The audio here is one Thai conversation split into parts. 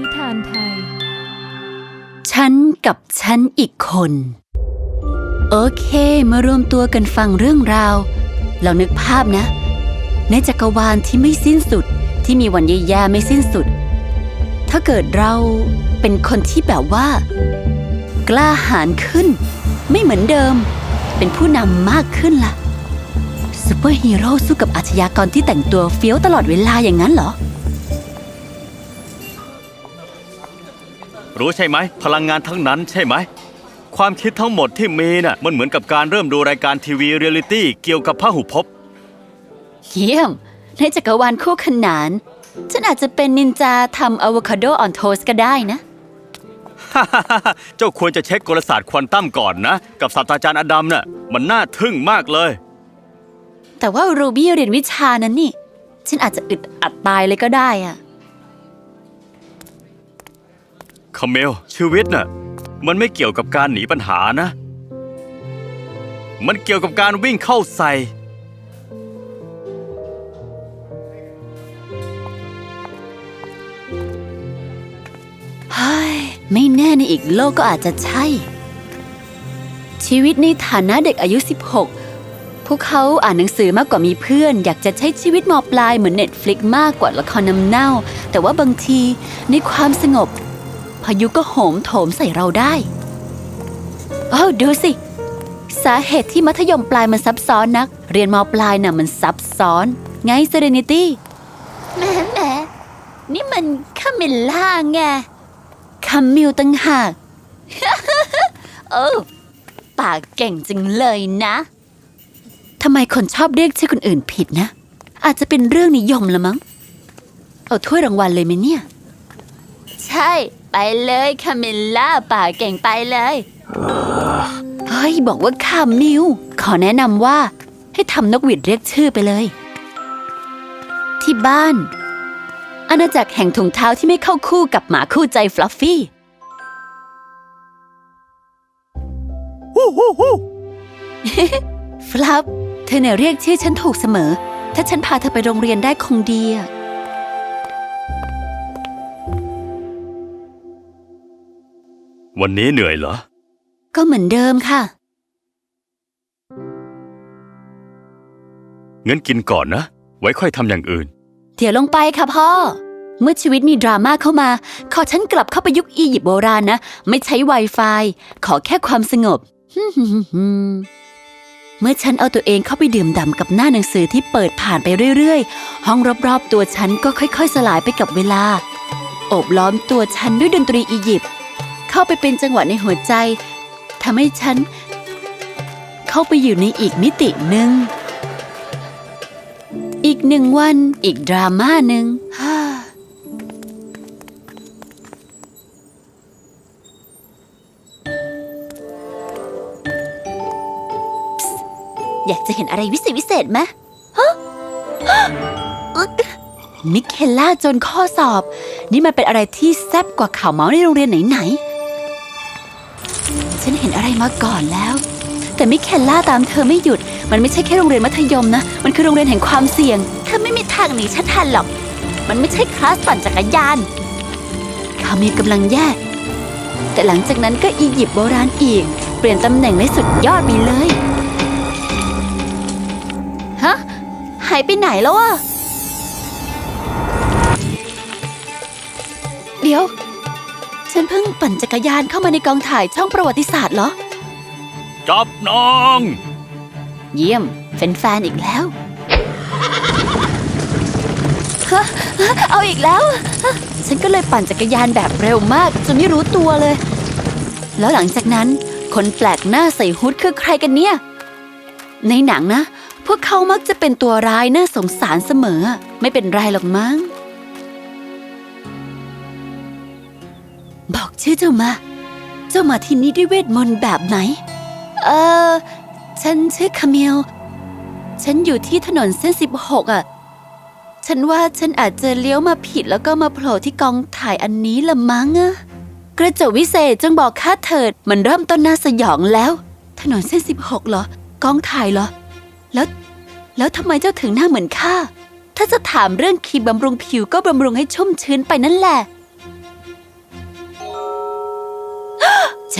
นิทานไทย ฉันกับฉันอีกคน โอเค มารวมตัวกันฟังเรื่องราว เรานึกภาพนะ ในจักรวาลที่ไม่สิ้นสุดที่มีวันแย่ๆไม่สิ้นสุด ถ้าเกิดเราเป็นคนที่แบบว่า กล้าหาญขึ้น ไม่เหมือนเดิม เป็นผู้นำมากขึ้นล่ะซูเปอร์ฮีโร่สู้กับอาชญากรที่แต่งตัวเฟี้ยวตลอดเวลาอย่างนั้นเหรอ รู้ใช่ไหม พลังงานทั้งนั้นใช่ไหม ความคิดทั้งหมดที่มีน่ะมันเหมือนกับการเริ่มดูรายการทีวีเรียลลิตี้เกี่ยวกับพหุภพเยี่ยม ในจักรวาลคู่ขนาน ฉันอาจจะเป็นนินจาทำอะโวคาโดออนโทสก็ได้นะ เจ้าควรจะเช็คกลศาสตร์ควอนตัมก่อนนะ กับศาสตราจารย์อดัมน่ะมันน่าทึ่งมากเลย แต่ว่ารูบี้เรียนวิชานั้นนี่ ฉันอาจจะอึดอัดตายเลยก็ได้อะ คาเมลชีวิตน่ะ มันไม่เกี่ยวกับการหนีปัญหานะ มันเกี่ยวกับการวิ่งเข้าใส่ เฮ้ย ไม่แน่ในอีกโลกก็อาจจะใช่ ชีวิตในฐานะเด็กอายุ 16 พวกเขาอ่านหนังสือมากกว่ามีเพื่อน อยากจะใช้ชีวิตมอปลายเหมือนเน็ตฟลิกมากกว่าละครนำเน่า แต่ว่าบางทีในความสงบายุก็โหมโถมใส่เราได้อ้าวดูสิ สาเหตุที่มัธยมปลายมันซับซ้อนนัก เรียนมปลายน่ะมันซับซ้อน ไงเซเรนิตี้แหมแหมนี่มันคาเมลล่าไงคามิลตั้งหากเออปากเก่งจังเลยนะทำไมคนชอบเรียกชื่อคนอื่นผิดนะ อาจจะเป็นเรื่องนิยมละมั้ง เอาถ้วยรางวัลเลยไหมเนี่ย ใช่ ไปเลยคาเมลล่าปากเก่งไปเลย เฮ้ย บอกว่าคามิว ขอแนะนำว่า ให้ทำนกหวีดเรียกชื่อไปเลย ที่บ้าน อาณาจักรแห่งถุงเท้าที่ไม่เข้าคู่กับหมาคู่ใจฟลัฟฟี่ฟลัฟเธอเนี่ยเรียกชื่อฉันถูกเสมอ ถ้าฉันพาเธอไปโรงเรียนได้คงดีอะ วันนี้เหนื่อยเหรอ ก็เหมือนเดิมค่ะ งั้นกินก่อนนะ ไว้ค่อยทำอย่างอื่นเดี๋ยวลงไปค่ะพ่อ เมื่อชีวิตมีดราม่าเข้ามา ขอฉันกลับเข้าไปยุคอียิปต์โบราณนะ ไม่ใช้ Wi-Fi ขอแค่ความสงบ เมื่อฉันเอาตัวเองเข้าไปดื่มด่ำกับหน้าหนังสือที่เปิดผ่านไปเรื่อยๆ ห้องรอบๆ ตัวฉันก็ค่อยๆ สลายไปกับเวลา โอบล้อมตัวฉันด้วยดนตรีอียิปต์ เข้าไปเป็นจังหวะในหัวใจทำให้ฉัน เข้าไปอยู่ในอีกมิติหนึ่ง อีกหนึ่งวัน อีกดราม่าหนึ่งฮ่าอยากจะเห็นอะไรวิเศษวิเศษไหมฮะฮะอึ๊กมิเคลล่าจนข้อสอบ นี่มันเป็นอะไรที่แซ่บกว่าข่าวเมาส์ในโรงเรียนไหนๆ ฉันเห็นอะไรมาก่อนแล้ว แต่มิเคลล่าตามเธอไม่หยุด มันไม่ใช่แค่โรงเรียนมัธยมนะ มันคือโรงเรียนแห่งความเสี่ยง เธอไม่มีทางหนีฉันทันหรอก มันไม่ใช่คลาสปั่นจักรยานคามีกำลังแย่ แต่หลังจากนั้นก็อียิปต์โบราณอีก เปลี่ยนตำแหน่งได้สุดยอดไปเลย ฮะ หายไปไหนแล้วอะเดี๋ยว ฉันเพิ่งปั่นจักรยานเข้ามาในกองถ่ายช่องประวัติศาสตร์เหรอ จับน้อง เยี่ยมเป็นแฟนอีกแล้วฮะฮะเอาอีกแล้วฮะฉันก็เลยปั่นจักรยานแบบเร็วมากจนไม่รู้ตัวเลย แล้วหลังจากนั้น คนแปลกหน้าใส่ฮุดคือใครกันเนี่ย ในหนังนะ พวกเขามักจะเป็นตัวร้ายน่าสงสารเสมอ ไม่เป็นไรหรอกมั้ง บอกชื่อเจ้ามา เจ้ามาที่นี่ด้วยเวทมนต์แบบไหน เออ ฉันชื่อคาเมล ฉันอยู่ที่ถนนเส้นสิบหกอะ ฉันว่าฉันอาจจะเลี้ยวมาผิดแล้วก็มาโผล่ที่กองถ่ายอันนี้ละมั้งอะกระจกวิเศษจงบอกข้าเถิด มันเริ่มต้นน่าสยองแล้ว ถนนเส้นสิบหกเหรอ กองถ่ายเหรอ แล้ว แล้วทำไมเจ้าถึงหน้าเหมือนข้า ถ้าจะถามเรื่องครีมบำรุงผิวก็บำรุงให้ชุ่มชื้นไปนั่นแหละ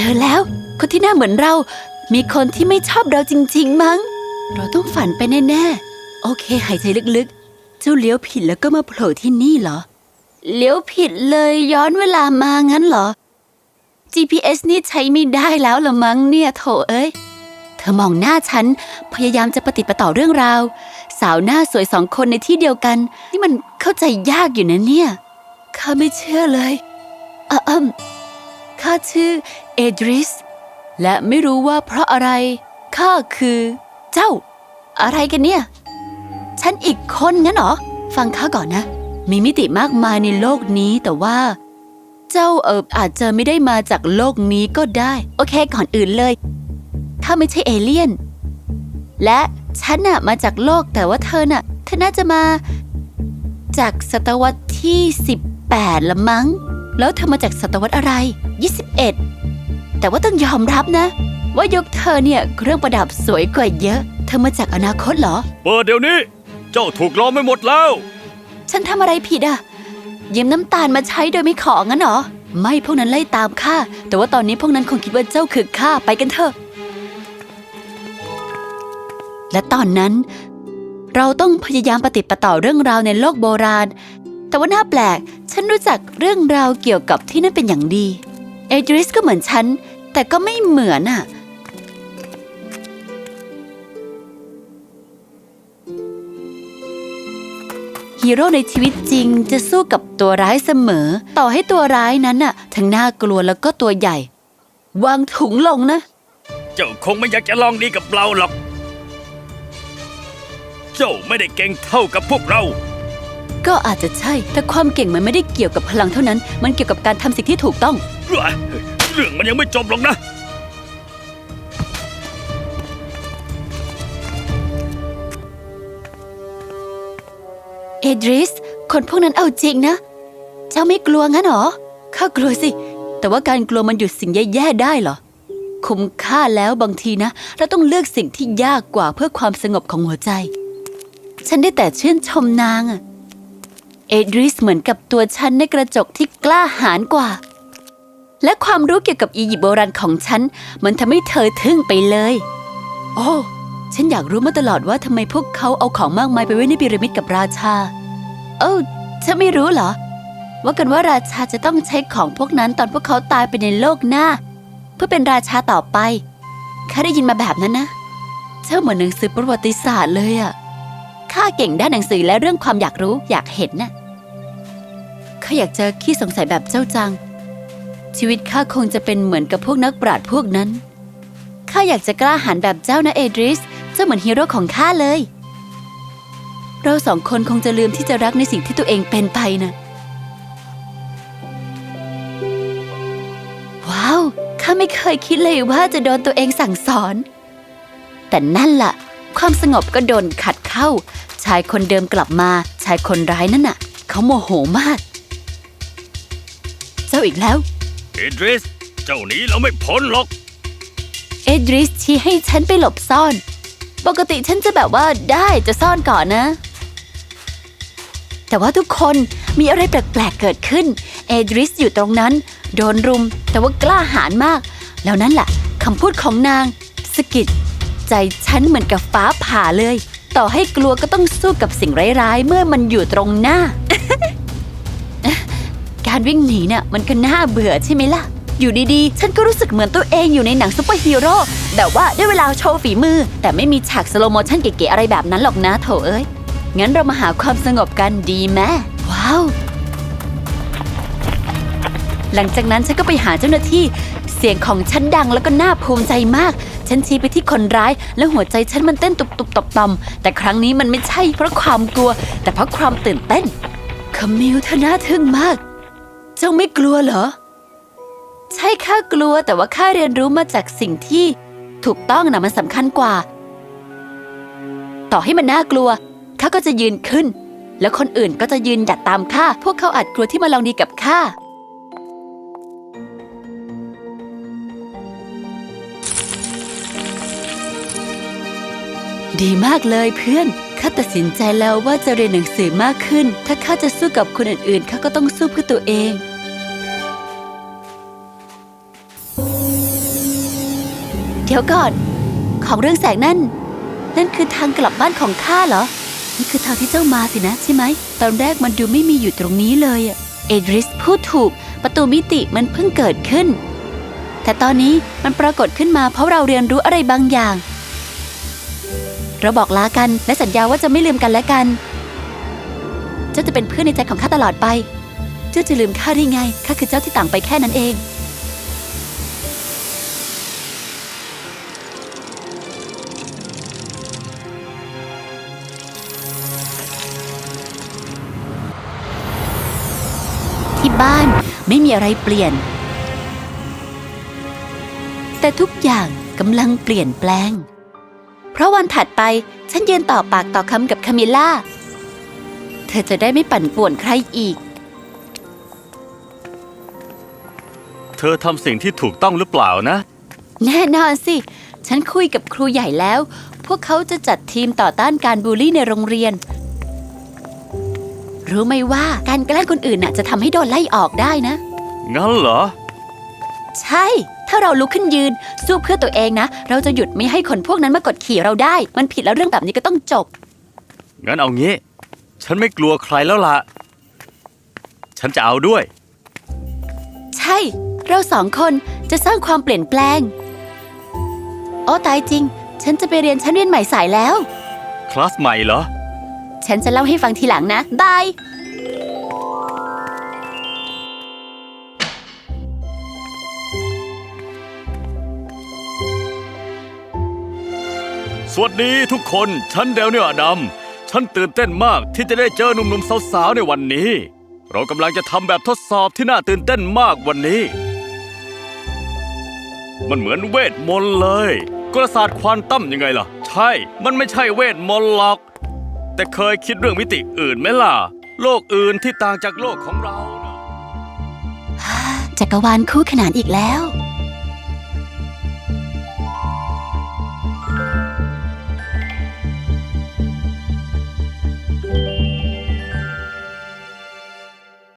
อแล้ว คนที่หน้าเหมือนเรา มีคนที่ไม่ชอบเราจริง ๆ มั้ง เราต้องฝันไปแน่ๆ โอเค หายใจลึกๆ เจ้าเลี้ยวผิดแล้วก็มาโผล่ที่นี่เหรอ เลี้ยวผิดเลยย้อนเวลามางั้นเหรอ GPS นี่ใช้ไม่ได้แล้วละมั้งเนี่ยโถเอ้ย เธอมองหน้าฉัน พยายามจะประติประต่อเรื่องราว สาวหน้าสวยสองคนในที่เดียวกัน นี่มันเข้าใจยากอยู่นะเนี่ย ข้าไม่เชื่อเลยเอมข้าชื่อ อดริส และไม่รู้ว่าเพราะอะไร ข้าคือ เจ้า อะไรกันเนี่ย ฉันอีกคนงั้นเหรอ ฟังข้าก่อนนะ มีมิติมากมายในโลกนี้แต่ว่า เจ้าเอิบอาจจะไม่ได้มาจากโลกนี้ก็ได้ โอเคก่อนอื่นเลยข้าไม่ใช่เอเลี่ยน และฉันน่ะมาจากโลกแต่ว่าเธอน่ะเธอน่าจะมา จากศตวรรษที่ 18ละมั้ง แล้วเธอมาจากศตวรรษอะไร 21 แต่ว่าต้องยอมรับนะ ว่ายกเธอเนี่ยเครื่องประดับสวยกว่าเยอะ เธอมาจากอนาคตเหรอ เปิดเดี๋ยวนี้ เจ้าถูกล้อมไม่หมดแล้ว ฉันทำอะไรผิดอะยืมน้ำตาลมาใช้โดยไม่ของั้นเหรอ ไม่พวกนั้นไล่ตามข้า แต่ว่าตอนนี้พวกนั้นคงคิดว่าเจ้าคือข้าไปกันเถอะ และตอนนั้น เราต้องพยายามปฏิดประต่อเรื่องราวในโลกโบราณ แต่ว่าน่าแปลก ฉันรู้จักเรื่องราวเกี่ยวกับที่นั่นเป็นอย่างดี เอดริสก็เหมือนฉัน แต่ก็ไม่เหมือนอะฮีโร่ในชีวิตจริงจะสู้กับตัวร้ายเสมอ ต่อให้ตัวร้ายนั้นน่ะ ทั้งน่ากลัวแล้วก็ตัวใหญ่ วางถุงลงนะ เจ้าคงไม่อยากจะลองดีกับเราหรอก เจ้าไม่ได้เก่งเท่ากับพวกเรา ก็อาจจะใช่ แต่ความเก่งมันไม่ได้เกี่ยวกับพลังเท่านั้น มันเกี่ยวกับการทำสิ่งที่ถูกต้อง เรื่องมันยังไม่จบหรอกนะ เอดริส คนพวกนั้นเอาจริงนะ เจ้าไม่กลัวงั้นหรอ ข้ากลัวสิ แต่ว่าการกลัวมันหยุดสิ่งแย่ๆได้เหรอ คุ้มค่าแล้วบางทีนะ เราต้องเลือกสิ่งที่ยากกว่าเพื่อความสงบของหัวใจ ฉันได้แต่ชื่นชมนางอะเอดริสเหมือนกับตัวฉันในกระจกที่กล้าหาญกว่า และความรู้เกี่ยวกับอียิปต์โบราณของฉัน มันทำให้เธอทึ่งไปเลย โอ้ ฉันอยากรู้มาตลอดว่าทำไมพวกเขาเอาของมากมายไปไว้ในพีระมิดกับราชาเอ้าฉันไม่รู้เหรอ ว่ากันว่าราชาจะต้องใช้ของพวกนั้นตอนพวกเขาตายไปในโลกหน้า เพื่อเป็นราชาต่อไปข้าได้ยินมาแบบนั้นนะเจ้าเหมือนหนังสือประวัติศาสตร์เลยอะข้าเก่งด้านหนังสือและเรื่องความอยากรู้อยากเห็นน่ะข้าอยากจะขี้สงสัยแบบเจ้าจัง ชีวิตข้าคงจะเป็นเหมือนกับพวกนักปราชญ์พวกนั้น ข้าอยากจะกล้าหาญแบบเจ้านะเอดริส เจ้าเหมือนฮีโร่ของข้าเลย เราสองคนคงจะลืมที่จะรักในสิ่งที่ตัวเองเป็นไปนะว้าว ข้าไม่เคยคิดเลยว่าจะโดนตัวเองสั่งสอน แต่นั่นล่ะ ความสงบก็โดนขัดเข้า ชายคนเดิมกลับมา ชายคนร้ายนั่นน่ะ เขาโมโหมาก เจ้าอีกแล้ว อดริส เจ้าหนี้เราไม่พ้นหรอก เอดริสชี้ให้ฉันไปหลบซ่อน ปกติฉันจะแบบว่าได้จะซ่อนก่อนนะ แต่ว่าทุกคนมีอะไรแปลกๆเกิดขึ้น เอดริสอยู่ตรงนั้น โดนรุม แต่ว่ากล้าหาญมาก แล้วนั่นแหละคำพูดของนางสะกิดใจฉันเหมือนกับฟ้าผ่าเลย ต่อให้กลัวก็ต้องสู้กับสิ่งร้ายๆ เมื่อมันอยู่ตรงหน้า การวิ่งหนีเนี่ยมันก็น่าเบื่อใช่ไหมล่ะ อยู่ดีๆ ฉันก็รู้สึกเหมือนตัวเองอยู่ในหนังซูเปอร์ฮีโร่แบบว่าได้เวลาโชว์ฝีมือ แต่ไม่มีฉากสโลโมชั่นเก๋ๆอะไรแบบนั้นหรอกนะโถเอ้ย งั้นเรามาหาความสงบกันดีไหมว้าว หลังจากนั้นฉันก็ไปหาเจ้าหน้าที่ เสียงของฉันดังแล้วก็น่าภูมิใจมาก ฉันชี้ไปที่คนร้าย และหัวใจฉันมันเต้นตุบๆต่อมแต่ครั้งนี้มันไม่ใช่เพราะความกลัว แต่เพราะความตื่นเต้นคามิลเธอน่าทึ่งมาก เจ้าไม่กลัวเหรอ ใช่ข้ากลัวแต่ว่าข้าเรียนรู้มาจากสิ่งที่ถูกต้องนะมันสำคัญกว่า ต่อให้มันน่ากลัวข้าก็จะยืนขึ้น แล้วคนอื่นก็จะยืนหยัดตามข้าพวกเขาอาจกลัวที่มาลองดีกับข้าดีมากเลยเพื่อน ข้าตัดสินใจแล้วว่าจะเรียนหนังสือมากขึ้น ถ้าข้าจะสู้กับคนอื่นๆ ข้าก็ต้องสู้เพื่อตัวเอง เดี๋ยวก่อน ของเรื่องแสงนั่น นั่นคือทางกลับบ้านของข้าเหรอ นี่คือทางที่เจ้ามาสินะใช่ไหม ตอนแรกมันดูไม่มีอยู่ตรงนี้เลยอะเอดริสพูดถูก ประตูมิติมันเพิ่งเกิดขึ้น แต่ตอนนี้มันปรากฏขึ้นมาเพราะเราเรียนรู้อะไรบางอย่าง เราบอกลากันและสัญญาว่าจะไม่ลืมกันและกัน เจ้าจะเป็นเพื่อนในใจของข้าตลอดไป เจ้าจะลืมข้าได้ไง ข้าคือเจ้าที่ต่างไปแค่นั้นเอง บ้าน ไม่มีอะไรเปลี่ยน แต่ทุกอย่างกำลังเปลี่ยนแปลง เพราะวันถัดไปฉันยืนต่อปากต่อคำกับคามิล่า เธอจะได้ไม่ปั่นป่วนใครอีก เธอทำสิ่งที่ถูกต้องหรือเปล่านะ แน่นอนสิ ฉันคุยกับครูใหญ่แล้ว พวกเขาจะจัดทีมต่อต้านการบูลลี่ในโรงเรียน รู้ไหมว่าการแกล้งคนอื่นน่ะจะทำให้โดนไล่ออกได้นะ งั้นเหรอ ใช่ ถ้าเราลุกขึ้นยืน สู้เพื่อตัวเองนะ เราจะหยุดไม่ให้คนพวกนั้นมากดขี่เราได้ มันผิดแล้วเรื่องแบบนี้ก็ต้องจบ งั้นเอางี้ ฉันไม่กลัวใครแล้วล่ะ ฉันจะเอาด้วย ใช่ เราสองคนจะสร้างความเปลี่ยนแปลงโอ้ตายจริง ฉันจะไปเรียนชั้นเรียนใหม่สายแล้ว คลาสใหม่เหรอ ฉันจะเล่าให้ฟังทีหลังนะบายสวัสดีทุกคน ฉันเดลเนียอดัม ฉันตื่นเต้นมากที่จะได้เจอหนุ่มๆสาวๆในวันนี้ เรากำลังจะทำแบบทดสอบที่น่าตื่นเต้นมากวันนี้ มันเหมือนเวทมนต์เลยกลศาสตร์ควอนตั้มยังไงล่ะ ใช่ มันไม่ใช่เวทมนต์หรอก แต่เคยคิดเรื่องมิติอื่นไหมล่ะ โลกอื่นที่ต่างจากโลกของเรานะจักรวาลคู่ขนานอีกแล้ว